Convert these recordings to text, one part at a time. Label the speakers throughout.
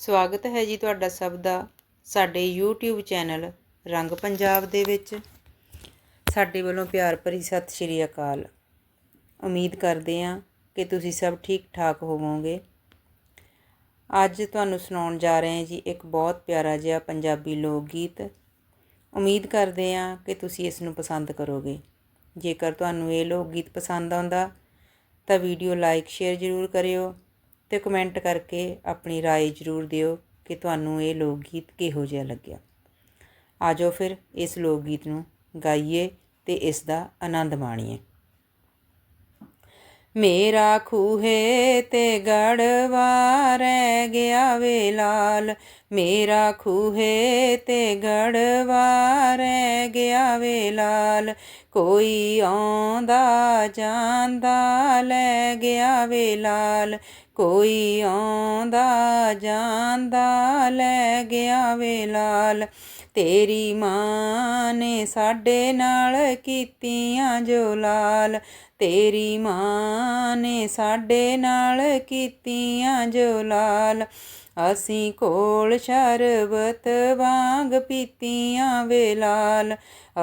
Speaker 1: ਸਵਾਗਤ ਹੈ ਜੀ ਤੁਹਾਡਾ ਸਭ ਦਾ ਸਾਡੇ YouTube ਚੈਨਲ ਰੰਗ ਪੰਜਾਬ ਦੇ ਵਿੱਚ। ਸਾਡੇ ਵੱਲੋਂ ਪਿਆਰ ਭਰੀ ਸਤਿ ਸ਼੍ਰੀ ਅਕਾਲ। ਉਮੀਦ ਕਰਦੇ ਹਾਂ ਕਿ ਤੁਸੀਂ ਸਭ ਠੀਕ ਠਾਕ ਹੋਵੋਗੇ। ਅੱਜ ਤੁਹਾਨੂੰ ਸੁਣਾਉਣ ਜਾ ਰਹੇ ਹਾਂ ਜੀ ਇੱਕ ਬਹੁਤ ਪਿਆਰਾ ਜਿਹਾ ਪੰਜਾਬੀ ਲੋਕ ਗੀਤ ਉਮੀਦ ਕਰਦੇ ਹਾਂ ਕਿ ਤੁਸੀਂ ਇਸ ਨੂੰ ਪਸੰਦ ਕਰੋਗੇ। ਜੇਕਰ ਤੁਹਾਨੂੰ ਇਹ ਲੋਕ ਗੀਤ ਪਸੰਦ ਆਉਂਦਾ ਤਾਂ ਵੀਡੀਓ ਲਾਈਕ, ਸ਼ੇਅਰ ਜ਼ਰੂਰ ਕਰਿਓ। ਅਤੇ ਕਮੈਂਟ ਕਰਕੇ ਆਪਣੀ ਰਾਏ ਜ਼ਰੂਰ ਦਿਓ ਕਿ ਤੁਹਾਨੂੰ ਇਹ ਲੋਕ ਗੀਤ ਕਿਹੋ ਜਿਹਾ ਲੱਗਿਆ। ਆਜੋ ਫਿਰ ਇਸ ਲੋਕ ਗੀਤ ਨੂੰ ਗਾਈਏ ਤੇ ਇਸ ਦਾ ਆਨੰਦ ਮਾਣੀਏ। ਮੇਰਾ ਖੂਹੇ ਤੇ ਗੜਵਾ ਰਹਿ ਗਿਆ ਵੇ ਲਾਲ ਮੇਰਾ ਖੂਹੇ ਤੇ ਗੜਵਾ ਰਹਿ ਗਿਆ ਵੇ ਲਾਲ। ਕੋਈ ਆਉਂਦਾ ਜਾਂਦਾ ਲੈ ਗਿਆ ਵੇ ਲਾਲ। ਕੋਈ ਆਉਂਦਾ ਜਾਂਦਾ ਲੈ ਗਿਆ ਵੇ ਲਾਲ। ਤੇਰੀ ਮਾਂ ਨੇ ਸਾਡੇ ਨਾਲ ਕੀਤੀਆਂ ਜੋ ਲਾਲ। ਤੇਰੀ ਮਾਂ ਨੇ ਸਾਡੇ ਨਾਲ ਕੀਤੀਆਂ ਜੋ ਲਾਲ। ਅਸੀਂ ਕੋਲ ਸ਼ਰਬਤ ਵਾਂਗ ਪੀਤੀਆਂ ਵੇ ਲਾਲ।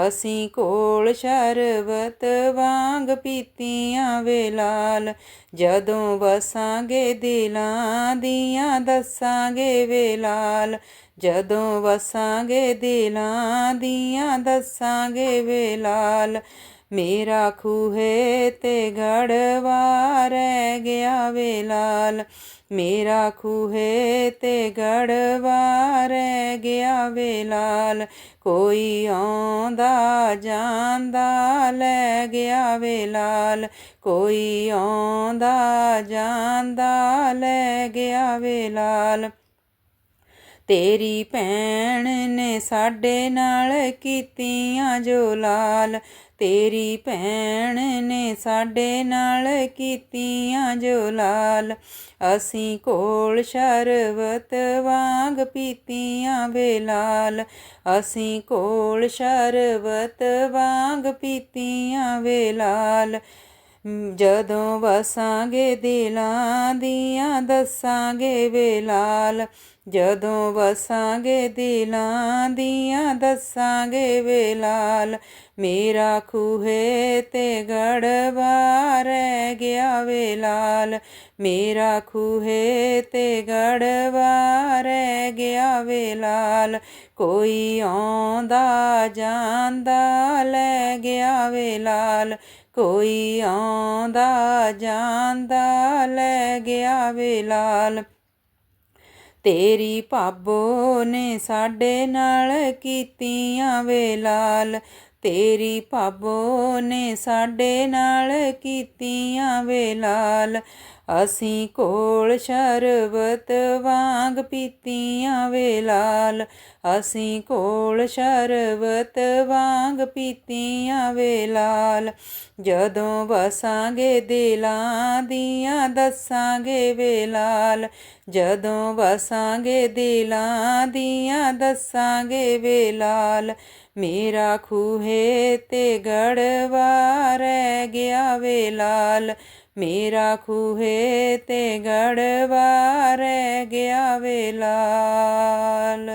Speaker 1: ਅਸੀਂ ਕੋਲ ਸ਼ਰਬਤ ਵਾਂਗ ਪੀਤੀਆਂ ਵੇ ਲਾਲ। ਜਦੋਂ ਵਸਾਂਗੇ ਦਿਲਾਂ ਦੀਆਂ, ਦੱਸਾਂਗੇ ਵੇ ਲਾਲ। ਜਦੋਂ ਵਸਾਂਗੇ ਦਿਲਾਂ ਦੀਆਂ, ਦੱਸਾਂਗੇ ਵੇ ਲਾਲ। ਮੇਰਾ ਖੂਹੇ ਤੇ ਗੜਵਾ ਰਹਿ ਗਿਆ ਵੇ ਲਾਲ। ਮੇਰਾ ਖੂਹੇ ਤੇ ਗੜਵਾ ਰਹਿ ਗਿਆ ਵੇ ਲਾਲ। ਕੋਈ ਆਉਂਦਾ ਜਾਂਦਾ ਲੈ ਗਿਆ ਵੇ ਲਾਲ। ਕੋਈ ਆਉਂਦਾ ਜਾਂਦਾ ਲੈ ਗਿਆ ਵੇ ਲਾਲ। ਤੇਰੀ ਭੈਣ ਨੇ ਸਾਡੇ ਨਾਲ ਕੀਤੀਆਂ ਜੋ ਲਾਲ। ਤੇਰੀ ਭੈਣ ਨੇ ਸਾਡੇ ਨਾਲ ਕੀਤੀਆਂ ਜੋ ਲਾਲ। ਅਸੀਂ ਕੋਲ ਸ਼ਰਬਤ ਵਾਂਗ ਪੀਤੀਆਂ ਵੇ ਲਾਲ। ਅਸੀਂ ਕੋਲ ਸ਼ਰਬਤ ਵਾਂਗ ਪੀਤੀਆਂ ਵੇ ਲਾਲ। ਜਦੋਂ ਵਸਾਂਗੇ ਦਿਲਾਂ ਦੀਆਂ, ਦੱਸਾਂਗੇ ਵੇ ਲਾਲ। ਜਦੋਂ ਵਸਾਂਗੇ ਦਿਲਾਂ ਦੀਆਂ, ਦੱਸਾਂਗੇ ਵੇ ਲਾਲ। ਮੇਰਾ ਖੂਹੇ ਤੇ ਗੜਵਾ ਰਹਿ ਗਿਆ ਵੇ ਲਾਲ। ਮੇਰਾ ਖੂਹੇ ਤੇ ਗੜਵਾ ਰਹਿ ਗਿਆ ਵੇ ਲਾਲ। ਕੋਈ ਆਉਂਦਾ, ਜਾਂਦਾ, ਲੈ ਗਿਆ ਵੇ ਲਾਲ। ਕੋਈ ਆਉਂਦਾ, ਜਾਂਦਾ, ਲੈ ਗਿਆ ਵੇ ਲਾਲ। ਤੇਰੀ ਭਾਬੋ ਨੇ ਸਾਡੇ ਨਾਲ ਕੀਤੀਆਂ ਵੇ ਲਾਲ। ਤੇਰੀ ਭਾਬੋ ਨੇ ਸਾਡੇ ਨਾਲ ਕੀਤੀਆਂ ਵੇ ਲਾਲ। ਅਸੀਂ ਕੋਲ ਸ਼ਰਬਤ ਵਾਂਗ ਪੀਤੀਆਂ ਵੇ ਲਾਲ। ਅਸੀਂ ਕੋਲ ਸ਼ਰਬਤ ਵਾਂਗ ਪੀਤੀਆਂ ਵੇ ਲਾਲ। ਜਦੋਂ ਵਸਾਂਗੇ ਦਿਲਾਂ ਦੀਆਂ, ਦੱਸਾਂਗੇ ਵੇ ਲਾਲ। ਜਦੋਂ ਵਸਾਂਗੇ ਦਿਲਾਂ ਦੀਆਂ, ਦੱਸਾਂਗੇ ਵੇ ਲਾਲ। ਮੇਰਾ ਖੂਹੇ ਤੇ ਗੜਵਾ ਰਹਿ ਗਿਆ ਵੇ ਲਾਲ। ਮੇਰਾ ਖੂਹੇ ਤੇ ਗੜਵਾ ਰਹਿ ਗਿਆ ਵੇ ਲਾਲ।